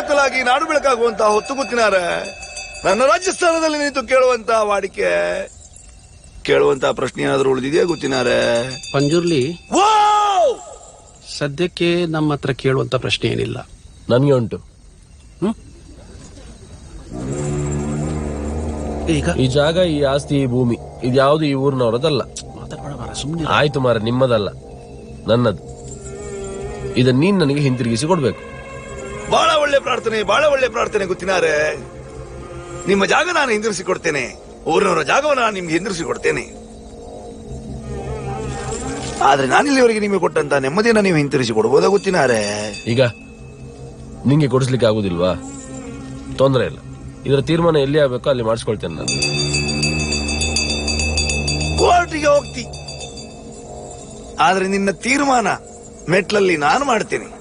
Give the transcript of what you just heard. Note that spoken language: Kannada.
ಕತ್ತಲಾಗಿ ನಾಡು ಬೆಳಕಾಗುವಂತಹ ಹೊತ್ತು ಗೊತ್ತಿನಾರ ನನ್ನ ರಾಜಸ್ಥಾನದಲ್ಲಿ ನಿಂತು ಕೇಳುವಂತಹ ವಾಡಿಕೆ ಕೇಳುವಂತಹ ಪ್ರಶ್ನೆ ಏನಾದರೂ ಉಳಿದಿದೆಯಾ ಗೊತ್ತಿನಾರೆ? ಪಂಜುರ್ಲಿ ವಾವ್! ಸದ್ಯಕ್ಕೆ ನಮ್ಮ ಹತ್ರ ಕೇಳುವಂತ ಪ್ರಶ್ನೆ ಏನಿಲ್ಲ. ನನ್ಗೆ ಉಂಟು. ಈಗ? ಈ ಜಾಗ ಈ ಆಸ್ತಿ ಈ ಭೂಮಿ ಇದ್ಯಾವುದು ಈ ಊರಿನವರದಲ್ಲ. ಮಾತಾಡ್ಬೇಡ ಆಯ್ತು ಮಾರ ನಿಮ್ಮದಲ್ಲ. ನನ್ನದು. ಇದನ್ನ ನೀನ್ ನನಗೆ ಹಿಂತಿರುಗಿಸಿ ಕೊಡ್ಬೇಕು. ಬಹಳ ಒಳ್ಳೆ ಪ್ರಾರ್ಥನೆ ಬಹಳ ಒಳ್ಳೆ ಪ್ರಾರ್ಥನೆ ಗೊತ್ತಿನಾರೆ. ನಿಮ್ಮ ಜಾಗ ನಾನು ಹಿಂದಿರಿಸಿ ಕೊಡ್ತೇನೆ ಊರಿನವರ ಜಾಗವನ್ನು ನಾನು ನಿಮ್ಗೆ ಹಿಂದಿರಿಸಿ ಕೊಡ್ತೇನೆ ಆದ್ರೆ ನಾನಿಲ್ಲಿವರೆಗೆ ನಿಮಗೆ ಕೊಟ್ಟಂತ ನೆಮ್ಮದಿಯನ್ನ ನೀವು ಹಿಂತಿರಿಸಿ ಕೊಡ್ಬೋದಾ ಗೊತ್ತಿನಾರೆ? ಈಗ ನಿಮಗೆ ಕೊಡಿಸ್ಲಿಕ್ಕೆ ಆಗುದಿಲ್ವಾ? ತೊಂದರೆ ಇಲ್ಲ. ಇದರ ತೀರ್ಮಾನ ಎಲ್ಲಿ ಆಗ್ಬೇಕೋ ಅಲ್ಲಿ ಮಾಡಿಸ್ಕೊಳ್ತೇನೆ ನಾನು. ಕೋರ್ಟಿಗೆ ಹೋಗ್ತಿ. ಆದ್ರೆ ನಿನ್ನ ತೀರ್ಮಾನ ಮೆಟ್ಲಲ್ಲಿ ನಾನು ಮಾಡ್ತೇನೆ.